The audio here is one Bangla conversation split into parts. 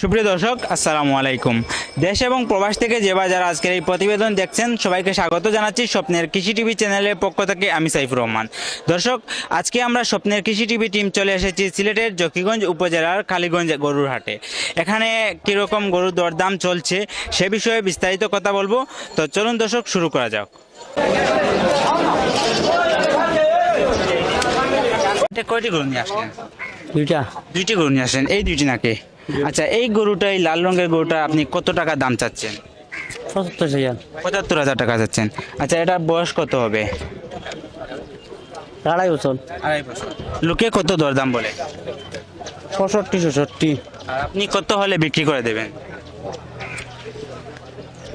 সুপ্রিয় দর্শক আসসালামু আলাইকুম। দেশ এবং প্রবাস থেকে যে বা যারা আজকের এই প্রতিবেদন দেখছেন সবাইকে স্বাগত জানাচ্ছি স্বপ্নের কৃষি টিভি চ্যানেলের পক্ষ থেকে আমি সাইফুর রহমান। দর্শক আজকে আমরা স্বপ্নের কৃষি টিভি টিম চলে এসেছি সিলেটের জকিগঞ্জ উপজেলার কালীগঞ্জ গরুর হাটে। এখানে কীরকম গরুর দরদাম চলছে সে বিষয়ে বিস্তারিত কথা বলব। তো চলুন দর্শক শুরু করা যাক। কয়টি গরু নিয়ে আসলেন? দুইটা। দুইটি গরু নিয়ে আসেন এই দুইটি নাকি? আচ্ছা এই গরুটা এই লাল রঙের গরুটা আপনি কত টাকা দাম চাচ্ছেন? পঁচাত্তর হাজার। পঁচাত্তর হাজার টাকা চাচ্ছেন। আচ্ছা এটার বয়স কত হবে? আড়াই বছর। আড়াই বছর। লোকে কত দরদাম বলে? পঁয়ষট্টি ষষট্টি আপনি কত হলে বিক্রি করে দেবেন?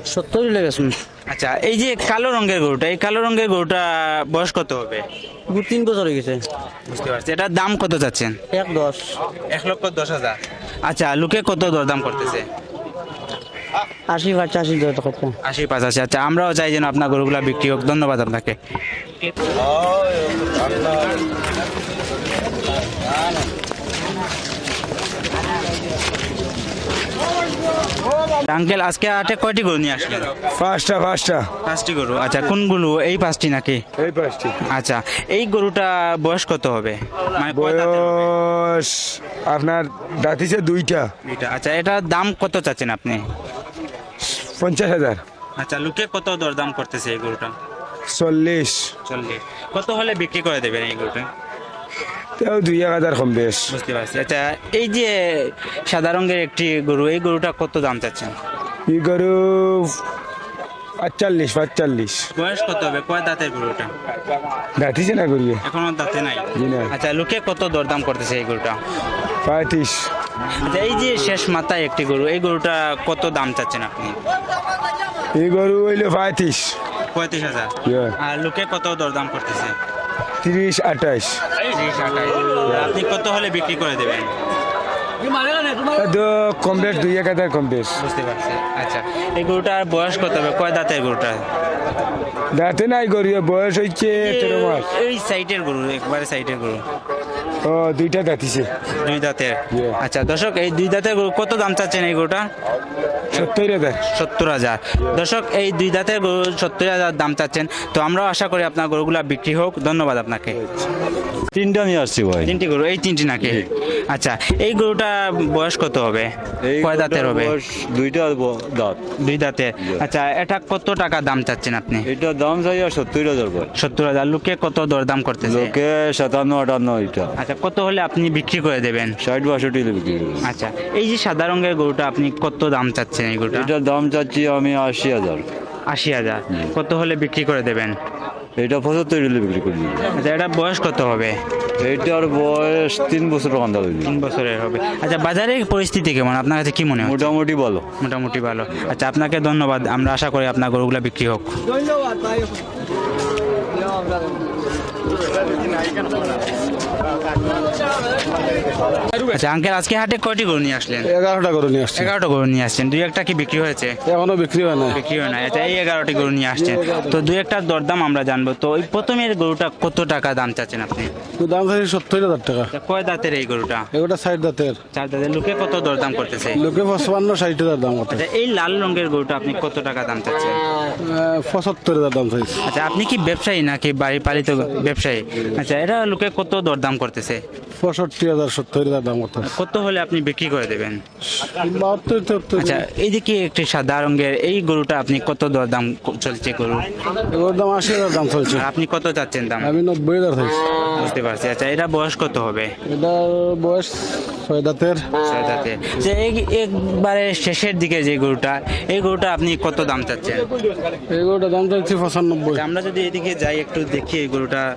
সত্তর লেগেছেন আচ্ছা এই যে কালো রঙের গরুটা এই কালো রঙের গরুটা বয়স কত হবে? দু তিন বছর হয়ে গেছে। বুঝতে পারছি। এটার দাম কত চাচ্ছেন? এক দশ। এক লক্ষ দশ হাজার। আচ্ছা লোকে কত দরদাম করতেছে? আশি পঁচাশি দশ টাকা আশি পাঁচাশি আচ্ছা আমরাও চাই যেন আপনার গরুগুলা বিক্রি হোক। ধন্যবাদ আপনাকে। আঙ্কেল আজকে হাটে কয়টি গরু নিয়ে আসলেন? পাঁচটা পাঁচটা। পাঁচটি গরু। আচ্ছা কোন কোনগুলো? এই পাঁচটি নাকি? এই পাঁচটি। আচ্ছা এই গরুটা বয়স কত হবে? মানে কয় দাঁতের হবে? বয়স আপনার দাঁতিছে দুইটা। দুইটা। আচ্ছা এটার দাম কত চাচ্ছেন আপনি? পঞ্চাশ হাজার। আচ্ছা লোকে কত দরদাম করতেছে এই গরুটা? চল্লিশ। চল্লিশ। কত হলে বিক্রি করে দেবেন এই গরুটা? তেও দুই এক হাজার কম বেশ। বুঝতে পারছি। আচ্ছা এই যে সাদা রঙের একটি গরু এই গরুটা কত দাম চাচ্ছেন? ই গরু পাঁচচল্লিশ। পাঁচচল্লিশ বয়স কত হবে? কয় দাঁতের গরুটা? দাঁতিছে না করিয়ে এখনও দাঁতে নাই? আচ্ছা লোকে কত দরদাম করতেছে এই গরুটা? পঁয়ত্রিশ। আচ্ছা এই যে শেষ মাথায় একটি গরু এই গরুটা কত দাম চাচ্ছেন আপনি? এই গরু হইল পঁয়ত্রিশ। পঁয়ত্রিশ হাজার? আর লোকে কত দরদাম করতেছে? তিরিশ আঠাইশ। ত্রিশ, আঠাশ। আপনি কত হলে বিক্রি করে দেবেন? কম বেশ দুই এক হাজার কম বেশ। বুঝতে পারছি। আচ্ছা এই গরুটার বয়স কত হবে? কয় দাঁতের গরুটা? দাঁতে নাই গরিয়ে বয়স হচ্ছে তেরো মাস। এই সাইটের গরু একবারে সাইটের গরু। ও দুইটা দাঁতিছে দুই দাঁতের? আচ্ছা দর্শক এই দুই দাঁতের গরু কত দাম চাচ্ছেন এই গরুটা? সত্তর হাজার। সত্তর হাজার। দর্শক এই দুই দাঁতের গরু সত্তর হাজার দাম চাচ্ছেন। তো আমরাও আশা করি আপনার গরুগুলা বিক্রি হোক। ধন্যবাদ আপনাকে। তিনটা নিয়ে আসছি ভাই। তিনটি গরু এই তিনটি নাকি? আচ্ছা এই গরুটা বয়স কত হবে? কয় দাঁতের হবে? দুইটা দাঁত। দুই দাঁতের আচ্ছা এটা কত টাকা দাম চাচ্ছেন আপনি? এটা দাম চাই সত্তর হাজার সত্তর হাজার। লোকে কত দরদাম করতেছে? লোকে সাতান্ন আটান্ন এটা আচ্ছা কত হলে আপনি বিক্রি করে দেবেন? ষাট বাষট্টি বিক্রি আচ্ছা এই যে সাদা রঙের গরুটা আপনি কত দাম চাচ্ছেন এই গরুটা? এটার দাম চাচ্ছি আমি আশি হাজার। আশি হাজার। কত হলে বিক্রি করে দেবেন? এটা পঁচাত্তর হলে বিক্রি করি। আচ্ছা এটা বয়স কত হবে? এটার বয়স তিন বছর কান্দা হইল তিন বছরের হবে। আচ্ছা বাজারের পরিস্থিতি কেমন? আপনার কাছে কি মনে হয় মোটামুটি ভালো। মোটামুটি ভালো। আচ্ছা আপনাকে ধন্যবাদ। আমরা আশা করি আপনার গরুগুলা বিক্রি হোক। আচ্ছা আঙ্কেল আজকে হাটে কয়টি গরু নিয়ে আসলেন? এগারোটা গরু নিয়ে এগারোটা গরু নিয়ে আসছেন। দুই একটা কি বিক্রি হয়েছে? এখনও বিক্রি হয় না বিক্রি হয় না আচ্ছা এই এগারোটি গরু নিয়ে আসছেন। তো দুই একটা দরদাম আমরা জানব। তো ওই প্রথমের গরুটা কত টাকা দাম চাচ্ছেন আপনি? দাম সত্তর হাজার টাকা। কয় দাঁতের এই গরুটা? এগুলো ষাট দাঁতের। চার দাঁতের। লোকে কত দরদাম করতেছে? লোকে পঁচপান্ন ষাট হাজার দাম করতে আচ্ছা এই লাল রঙের গরুটা আপনি কত টাকা দাম চাচ্ছেন? পঁচাত্তর হাজার দাম চাইছে। আচ্ছা আপনি কি ব্যবসায়ী নাকি বাড়ি পালিত ব্যবসায়ী। আচ্ছা এটা লোকে কত দরদাম করতেছে? পঁয়ষট্টি হাজার সত্তর হাজার দাম করতে কত হলে আপনি বিক্রি করে দেবেন? বাহাত্তর তেহাত্তর আচ্ছা এইদিকে একটি সাদা রঙের এই গরুটা আপনি কত দরদাম চলছে গরু? এগুলোর দাম আশি হাজার দাম চলছে। আপনি কত চাচ্ছেন দাম? আমি নব্বই হাজার চাইছি। বুঝতে পারছি। আচ্ছা এটা বয়স কত হবে? এটার বয়স ছয় দাঁতের। ছয় দাঁতে। যে এই- একবারে শেষের দিকে যে গরুটা এই গরুটা আপনি কত দাম চাচ্ছেন? এগুলোটা দাম চাইছি পঁচানব্বই। আচ্ছা, আমরা যদি এদিকে যাই একটু দেখি এই গরুটা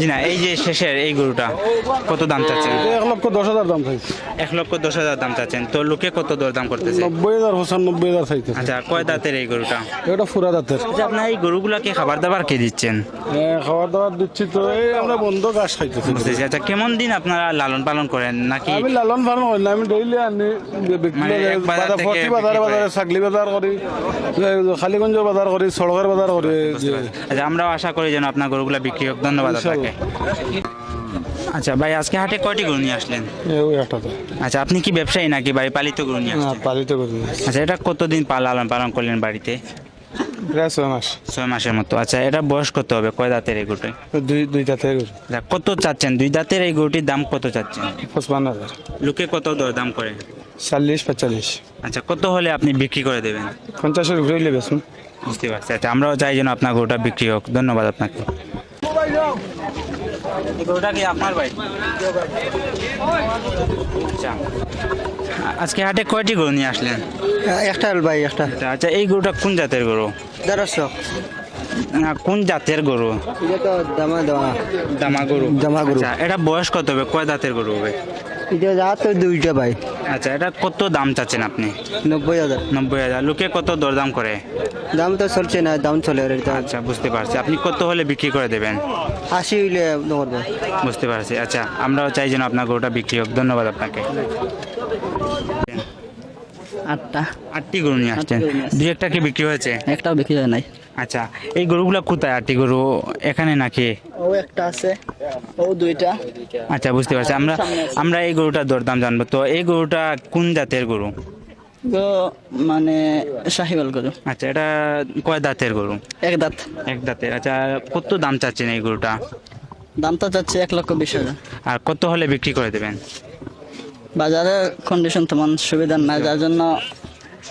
জি না এই যে শেষের এই গরুটা কত দাম চাচ্ছেন? এক লক্ষ দশ হাজার দাম চাইছি। এক লক্ষ দশ হাজার দাম চাচ্ছেন। তো লোকে কত দর দাম করতেছে? নব্বই হাজার পঁচানব্বই হাজার চাইতেছে। আচ্ছা কয় দাঁতের এই গরুটা? এটা ফুরা দাঁতের। আচ্ছা আপনার এই গরুগুলাকে খাবার দাবার কে দিচ্ছেন? খাবার দাবার দিচ্ছি তো এই আমরা বন্ধ গাছ খাইতেছি। বুঝতেছি। আচ্ছা কেমন দিন আপনারা লালন পালন করেন? নাকি আমি লালন পালন করি না আমি ডেইলি আনি মানে এক বাজার বাজার থেকে বাজারে বাজারে ছাগলি বাজার করি খালিগঞ্জের বাজার করি সড়কের বাজার করি আচ্ছা আমরাও আশা করি যেন আপনার গরুগুলা বিক্রি হোক। ধন্যবাদ আপনাকে। আচ্ছা ভাই আজকে হাটে কয়টি গরু নিয়ে আসলেন? আচ্ছা আপনি কি ব্যবসায়ী নাকি ভাই? পালিত গরু নিয়ে পালিত না। আচ্ছা এটা কতদিন পালন পালন করলেন বাড়িতে? প্রায় ছয় মাস। ছয় মাসের মতো। আচ্ছা এটা বয়স কত হবে? কয় দাঁতের এই গরুটি দুই থেকে করি আচ্ছা, কত চাচ্ছেন? দুই দাঁতের এই গরুটির দাম কত চাচ্ছেন? পঁচপান্ন হাজার। লোকে কত দর দাম করে? চল্লিশ পঁয়তাল্লিশ। আচ্ছা কত হলে আপনি বিক্রি করে দেবেন? পঞ্চাশের উপরে হইলে বেসুন বুঝতে পারছি। আচ্ছা আমরাও চাই যেন আপনার গরুটা বিক্রি হোক। ধন্যবাদ আপনাকে। গরুটা কি আপনার ভাই? আচ্ছা। আজকে হাটে কয়টি গরু নিয়ে আসলেন? একটা ভাই একটা। আচ্ছা, এই গরুটা কোন জাতের গরু? দেড়শো। না কোন জাতের গরু? এটা দামা দামা গরু। দামা গরু। আচ্ছা এটা বয়স কত হবে? কয় দাঁতের গরু হবে? এটা দুইটা ভাই। আচ্ছা এটা কত দাম চাচ্ছেন আপনি? নব্বই হাজার। নব্বই হাজার। লোকে কত দরদাম করে? দাম তো চলছে না দাম চলে এটা। আচ্ছা বুঝতে পারছি। আপনি কত হলে বিক্রি করে দেবেন? আশি হইলে বুঝতে পারছি। আচ্ছা আমরাও চাই যেন আপনার গরুটা বিক্রি হোক। ধন্যবাদ আপনাকে। আটটা। আটটি গরু নিয়ে আসছেন। দুই একটা কি বিক্রি হয়েছে? একটাও বিক্রি হয় নাই। আচ্ছা এই গরুগুলা কোথায় আটটি গরু? এখানে নাকি? ও একটা আছে ও দুইটা। আচ্ছা বুঝতে পারছি। আমরা আমরা এই গরুটার দরদাম জানব। তো এই গরুটা কোন জাতের গরু? মানে শাহিওয়াল গরু। আচ্ছা এটা কয় দাঁতের গরু? এক দাঁত। এক দাঁতের। আচ্ছা কত দাম চাচ্ছেন এই গরুটা? দামটা যাচ্ছে এক লক্ষ বিশ হাজার। আর কত হলে বিক্রি করে দেবেন? বাজারের কন্ডিশন তেমন সুবিধা নাই যার জন্য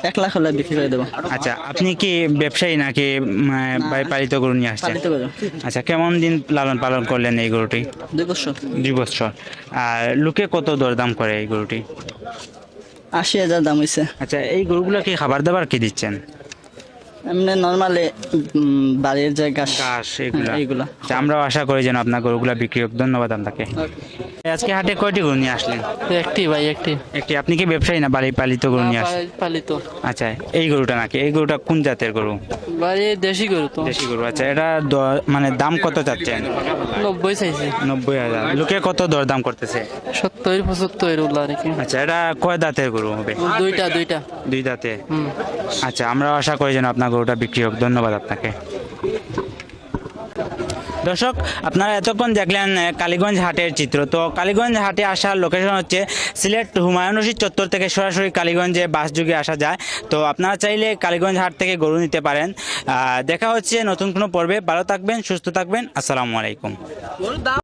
এক লাখ হলে বিক্রি করে দেবো। আচ্ছা আপনি কি ব্যবসায়ী নাকি পালিত গরু নিয়ে আসছেন? আচ্ছা কেমন দিন লালন পালন করলেন এই গরুটি? দুই বছর। দুই বছর। আর লোকে কত দরদাম করে এই গরুটি? আশি হাজার দাম হয়েছে আচ্ছা এই গরুগুলো কি খাবার দাবার কি দিচ্ছেন? এমনি নর্মালি বাড়ির যে ঘাস ঘাস এগুলা। হ্যাঁ, এইগুলা। আচ্ছা, আমরাও আশা করি যেন আপনার গরুগুলা বিক্রি হোক। ধন্যবাদ আপনাকে। আজকে হাটে কয়টি গরু নিয়ে আসলেন? একটি ভাই একটি। একটি। আপনি কি ব্যবসায়ী না বাড়ি পালিত গরু নিয়ে আসলেন? পালিত। আচ্ছা এই গরুটা নাকি? এই গরুটা কোন জাতের গরু? বাড়ি দেশি গরু তো। দেশি গরু। আচ্ছা এটা মানে দাম কত চাচ্ছেন? নব্বই চাইছে। নব্বই হাজার। লোকে কত দরদাম করতেছে? সত্তর পঁচাত্তর আচ্ছা এটা কয় দাঁতের গরু হবে? দুইটা দুইটা। দুই দাঁতে। আচ্ছা আমরাও আশা করি যেন আপনার গরুটা বিক্রি হোক। ধন্যবাদ আপনাকে। দর্শক, আপনারা এতক্ষণ দেখলেন কালীগঞ্জ হাটের চিত্র। তো কালীগঞ্জ হাটে আসার লোকেশন হচ্ছে সিলেট হুমায়ুন রশিদ চত্বর থেকে সরাসরি কালীগঞ্জে বাস যুগে আসা যায়। তো আপনারা চাইলে কালীগঞ্জ হাট থেকে গরু নিতে পারেন। দেখা হচ্ছে নতুন কোনো পর্বে। ভালো থাকবেন, সুস্থ থাকবেন। আসসালামু আলাইকুম।